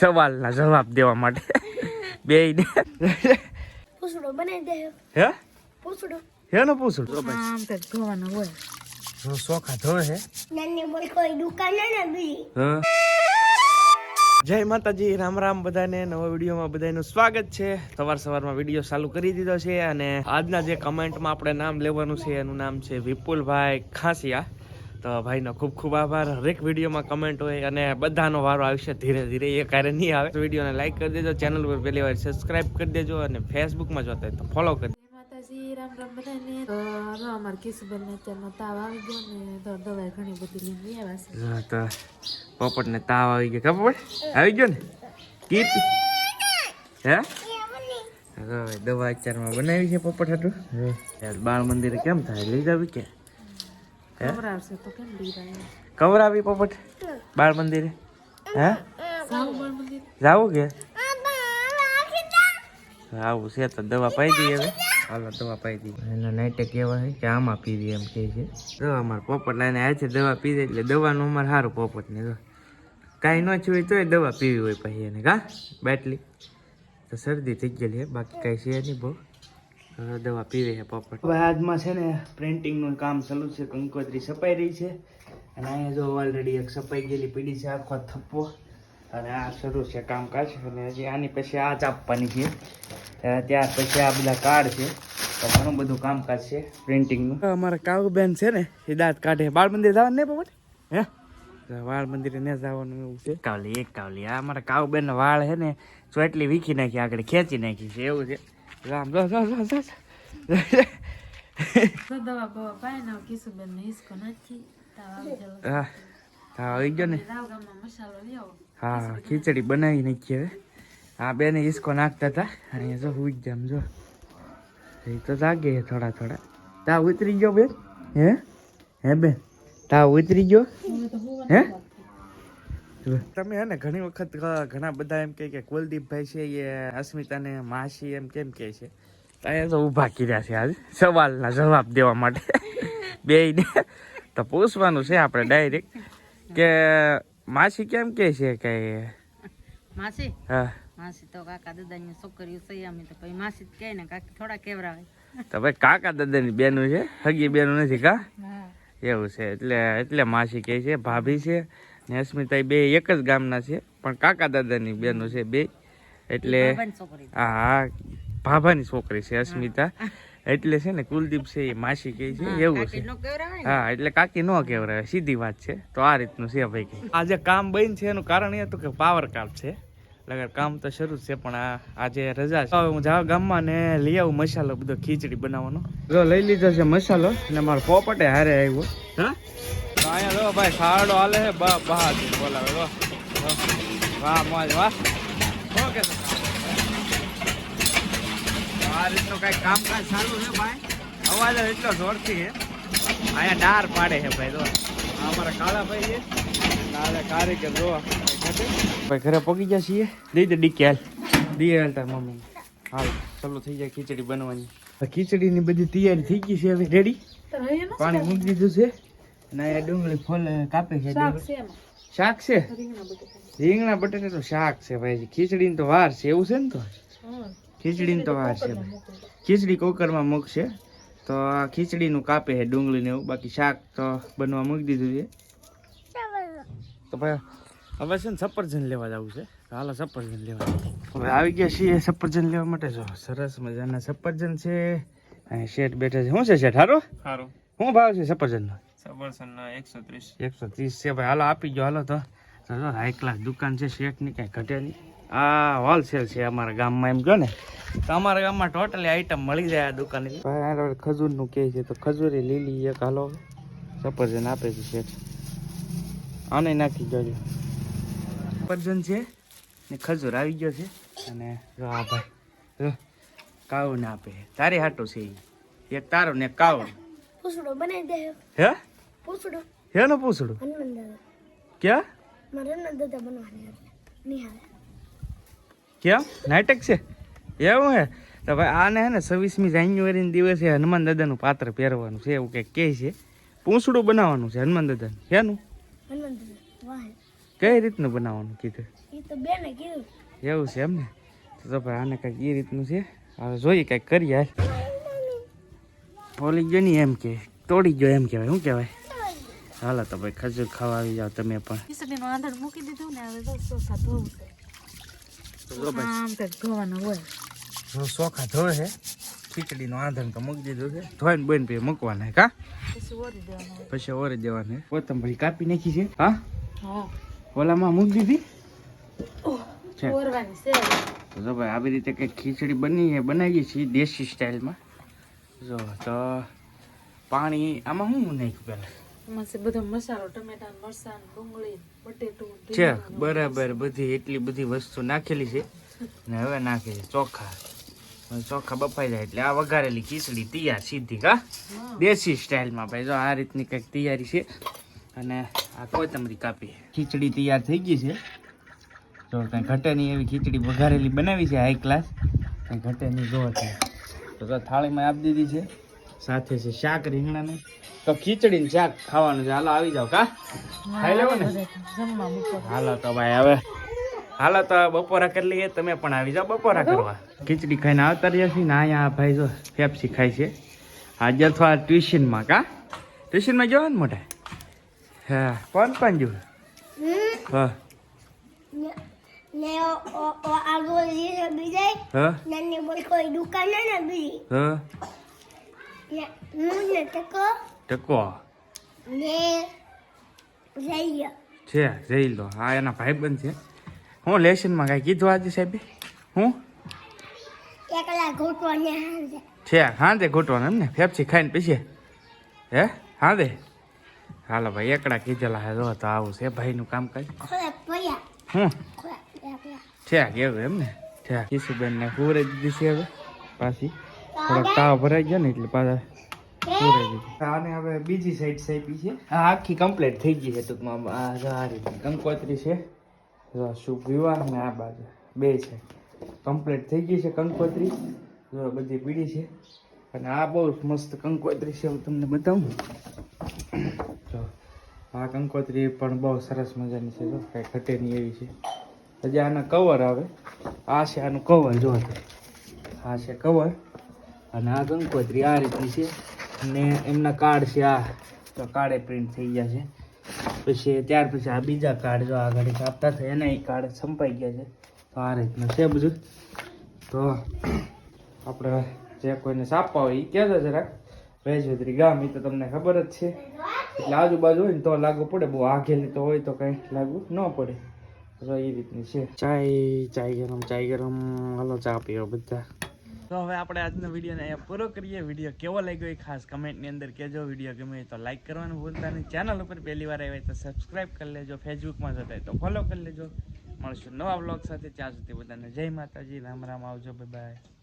સવાલના જવાબ દેવા માટે. બે ને પૂછડો બનાવી દે. હે? પૂછડો. હેનો પૂછું તો આમ તો ધોવાનો હોય. જો સોખા ધોવે હે. નાની બોલ કોઈ દુકાન ને બીજી હા. જય માતાજી રામ રામ બધાને. નવા વિડીયોમાં બધાનું સ્વાગત છે. સવાર સવારમાં વીડિયો ચાલુ કરી દીધો છે અને આજના જે કમેન્ટમાં આપણે નામ લેવાનું છે એનું નામ છે વિપુલભાઈ ખાસિયા. તો ભાઈનો ખૂબ ખૂબ આભાર. હરેક વિડીયોમાં કમેન્ટ હોય અને બધાનો વારો આવશે ધીરે ધીરે એ કાર્ય નહીં આવે. તો વિડીયોને લાઈક કરી દેજો ચેનલ પર પહેલી વાર સબસ્ક્રાઇબ કરી દેજો અને ફેસબુકમાં જોતા હોય તો ફોલો કરી રામ રામ બધાને. તો હવે અમારા કિશુબેન અત્યારમાં તાવ આવી ગયો ને તો દવાઈ ઘણી બધી લઈને આવ્યા છે તો પોપટને તાવ આવી ગયો. ખબર આવી ગયો ને? હે? દવા અત્યારમાં બનાવી છે પોપટ હાટું. બાળ મંદિરે કેમ થાય? લઈ જાવી કે હે ખવડાવશે તો કેમ દીધા કવરાવી પોપટ બાળ મંદિરે હે સાવ બળ મંદિર? જાવું કે? આવું છે તો દવા પાઈ દઈએ હવે. હાલો દવા પાઈ દઈએ. એના નાઈટે કહેવા છે કે આમાં પીવી એમ કહે છે. દવા અમારે પોપટ લઈને આવે છે દવા પી દે એટલે દવાનું અમારે સારું પોપટને જો. કાંઈ ન છું હોય તોય દવા પીવી હોય પછી એને કા? બાટલી. તો શરદી થઈ ગયેલી બાકી કાંઈ છે નહીં બહુ દવા પીવે છે પોપટ. હવે આજમાં છે ને પ્રિન્ટિંગનું કામ ચાલુ છે કંકોત્રી સપાઈ રહી છે. અને અહીંયા જો ઓલરેડી એક સપાઈ ગયેલી પીડી છે આખો થપ્પો. અને આ શરૂ છે કામકાજ. અને હજી આની પછી આ જ આપવાની છે. ત્યાર પછી આ બધા કાર્ડ છે. તો ઘણું બધું કામકાજ છે પ્રિન્ટિંગનું. અમારા કાવુબેન છે ને એ દાંત કાઢે બાળ મંદિર જવાનું ને પોપટ? હે? તો વાળ મંદિરે ને જવાનું એવું છે. કાવલી એક કાવલી આ અમારા કાવબેન વાળ છે ને ચોટલી વીખી નાખી આગળ ખેંચી નાખી છે. એવું છે. રામ જો જો જો જો દવા બવા પાય ને કિશુબેન ને હિસકો નાખી. તાવ આવી ગયો હા હા આવી ગયો ને? હા ખીચડી બનાવી નાખી હવે. હા બેને ઈસકો નાખતા હતા અને જો હુઈ જો. એ તો જાગે થોડા થોડા. તા ઉતરી ગયો બેન? હે? હે બેન? તા ઉતરી ગયો? હે? તમે હે ને ઘણી વખત ઘણા બધા એમ કે કુલદીપભાઈ છે એ અસ્મિતાને માસી એમ કેમ કે છે. અહીંયા તો ઊભા કર્યા છે આજ સવાલના જવાબ દેવા માટે. બેયને. તો પૂછવાનું છે આપણે ડાયરેક્ટ કે માસી કેમ કે છે કે માસી? હા. માસી તો કાકા દાદાની છોકરીઓ છે અમે તો પછી માસી જ કહે ને કાકી થોડા કેવરાવે. તો ભાઈ કાકા દાદાની બેનું છે હગી બેનું નથી કા? એવું છે એટલે એટલે માસી કહે છે ભાભી છે ને અસ્મિતા બે એક જ ગામના છે પણ કાકા દાદાની બેનું છે બે. એટલે હા હા ભાભાની છોકરી છે અસ્મિતા. એટલે છે ને કુલદીપ છે એ માસી કહે છે એવું છે. હા એટલે કાકી નો કહેવાય સીધી વાત છે. તો આ રીતનું છે ભાઈ કે. આજે કામ બન છે એનું કારણ એ હતું કે પાવર કાપ છે. લગર કામ તો શરૂ જ છે પણ આ આજે રજા છે. હવે હું જાવ ગામમાં ને લઈ આવું મસાલો બધો ખીચડી બનાવવાનો. જો લઈ લીધો છે મસાલો ને મારો પોપટે હારે આવ્યો. હા? અહીંયા જો ભાઈ ખાડો હાલે છે બા બોલાવે વાહ વાહ મોજ વાહ. ઓકે આ રીતનું કઈ કામકાજ સારું છે ભાઈ? અવાજ એટલો જોરથી છે. અહીંયા ડાર પાડે છે ભાઈ જો. આ અમારા કાળા ભાઈ છે. નાલે કારીગર જો. ભાઈ ઘરે પગી ગયા છીએ? દઈ દે ડીકે હાલ. દી હાલ મમ્મી હાલ ચાલુ થઈ જાય ખીચડી બનવાની. ખીચડીની બધી તૈયારી થઈ ગઈ છે હવે રેડી? પાણી મૂકી દીધું છે? અને એ ડુંગળી ફૂલ કાપે છે શાક છે એમાં. શાક છે? રીંગણા બટેટા. તો શાક છે ભાઈ. ખીચડી તો વાર છે. એવું છે ને તો? ખીચડી તો વાર છે ભાઈ. ખીચડી કોકરમાં મૂકશે. તો આ ખીચડીનું કાપે છે ડુંગળી ને એવું. બાકી શાક તો બનવા મૂકી દીધું છે. તો ભાઈ હવે છે ને સફરજન લેવા જવું છે. હાલો સફરજન લેવા હવે આવી ગયા છીએ સફરજન લેવા માટે. જો સરસ મજાના સફરજન છે. અહીં શેઠ બેઠા છે. શું છે શેઠ? હારો? સારું શું ભાવ છે સફરજનનો? સબરસનના એકસો ત્રીસ. એકસો ત્રીસ છે ભાઈ. હાલો આપી ગયો હાલો તો. જો હાઈ ક્લાસ દુકાન છે શેઠની કાંઈ ઘટે નહીં આ હોલસેલ છે અમારા ગામમાં એમ કહો ને? તો અમારા ગામમાં ટોટલી આઈટમ મળી જાય આ દુકાને. ખજૂરનું કહે છે તો ખજૂરી લીલી એક હાલો. સફરજન આપે છે શેઠ. આને નાખી જોજો સફરજન છે ને ખજૂર આવી ગયો છે. અને જો આ ભાઈ જો કાવું ને આપે તારે હાટું છે. એક તારો ને એક કાવું પૂછડો બનાવી દે હે? પૂછડો હેનું પૂછડું હનુમાન દાદા ક્યાં મારે હનુમાન દાદા બનવાની નિહાળ કેમ નાટક છે એવું હે તો ભાઈ આને હે ને છવ્વીસમી જાન્યુઆરીના દિવસે હનુમાન દાદાનું પાત્ર પહેરવાનું છે એવું કંઈક કહે છે પૂંછડું બનાવવાનું છે હનુમાન દાદાનું શેનું કઈ રીતનું બનાવવાનું કીધું એવું છે એમ ને તો ભાઈ આને કંઈક એ રીતનું છે હવે જોઈએ કંઈક કરીએ ઓલી ગયો નહીં એમ કે તોડી ગયો એમ કહેવાય શું કહેવાય હાલો તો ભાઈ ખજૂર ખાવા આવી જાઓ તમે પણ. ખીચડીનું આંધણ મૂકી દીધું ને હવે ચોખા ધોવું છે. તો જો ભાઈ. આમ કંઈક ધોવાના હોય. જો ચોખા ધોવે છે ખીચડીનો આંધણ તો મૂકી દીધું છે. ધોઈને બોઈને પછી મૂકવાના કા? પછી ઓરી દેવાનું. હોય પછી ઓરે દેવાને કોથમરી કાપી નાખી છે હા? હા. ઓલામાં મૂકી દીધી? ઓરવાની છે તો જો ભાઈ આવી રીતે કંઈક ખીચડી બની છે બનાવીએ છીએ દેશી સ્ટાઇલમાં. જો તો પાણી આમાં શું નાખ્યું પહેલાં? છે બરાબર બધી એટલી બધી વસ્તુ નાખેલી છે. ને હવે નાખે છે ચોખા. ચોખા બફાઈ જાય એટલે આ વઘારેલી ખીચડી તૈયાર સીધી કા દેશી સ્ટાઇલમાં ભાઈ જો આ રીતની કંઈક તૈયારી છે. અને આ કોથમરી કાપી. ખીચડી તૈયાર થઈ ગઈ છે. જો કંઈ ઘટે નહીં એવી ખીચડી વઘારેલી બનાવી છે હાઈ ક્લાસ કંઈ ઘટે નહીં જોવા છે તો તો થાળીમાં આપી દીધી છે. સાથે છે શાક રીંગણાનું. તો ખીચડી ને શાક ખાવાનું છે. હાલો આવી જાવ કા? ખાઈ લેવો ને? હાલો તો ભાઈ હવે હાલો તો બપોરા કરી લઈએ. તમે પણ આવી જાઓ બપોરા કરવા. ખીચડી ખાઈને આવતા રહ્યા છીએ ને અહીંયા આ ભાઈ જો પેપ્સી ખાય છે. આજે અથવા ટ્યુશનમાં કા? ટ્યુશનમાં જવાનું ને મોટા હા કોણ કોણ જો હા. દુકાન ને બીજી. હા. ટકો છે જઈ લો હા એના ભાઈબંધ છે. હું લેશનમાં કાંઈ કીધું આજે સાહેબે? હું? છે હાંદે ઘૂંટવાનું એમ ને ફેપ્સી ખાઈને પીછે હે? હાંદે હાલો ભાઈ એકડા કીધેલા હે જો તો આવું છે ભાઈનું કામ કાજ હું? છે કેવું એમ ને છે કિશુબેન ને પૂરે દીધી છે હવે પાછી. થોડોક તાવ ભરાઈ ગયો ને એટલે પાછા આને હવે બીજી સાઈડ સાઈપી છે. આ આખી કમ્પ્લીટ થઈ ગઈ છે ટૂંકમાં. આ રીતે. કંકોત્રી છે. શુભ વિવાહ ને આ બાજુ. બે છે. કમ્પ્લીટ થઈ ગઈ છે કંકોત્રી. જો બધી પીડી છે. અને આ બહુ મસ્ત કંકોત્રી છે હું તમને બતાવું. જો આ કંકોત્રી પણ બહુ સરસ મજાની છે જો. કાંઈ ઘટે નહીં એવી છે. હજી આના કવર આવે. આ છે આનું કવર જો. આ છે કવર અને આ કંકોત્રી આ રીતની છે. અને એમના કાર્ડ છે આ. તો કાર્ડે પ્રિન્ટ થઈ ગયા છે. પછી ત્યાર પછી આ બીજા કાર્ડ જો આગળ આપતા થાય એના એ કાર્ડ સંપાઈ ગયા છે. તો આ રીતનું છે બધું. તો આપણે જે કોઈને સાપવા હોય એ કહેતો જરાક. વેજવદરી ગામ એ તો તમને ખબર જ છે. એટલે આજુબાજુ હોય ને તો લાગુ પડે. બહુ આઘેલી તો હોય તો કંઈ લાગુ ન પડે. તો એ રીતની છે. ચાય ચાય ગરમ ચાય ગરમ. હાલો ચા પીવો બધા. તો હવે આપણે આજનો વિડીયોને અહીંયા પૂરો કરીએ. વીડિયો કેવો લાગ્યો એ ખાસ કમેન્ટની અંદર કહેજો. વીડિયો ગમે તો લાઈક કરવાનું ભૂલતા નહીં. ચેનલ ઉપર પહેલી વાર આવ્યા તો સબસ્ક્રાઈબ કરી લેજો. ફેસબુકમાં જતા તો ફોલો કરી લેજો. મળશું નવા બ્લોગ સાથે. ત્યાં સુધી બધાને જય માતાજી. રામ રામ. આવજો. બાય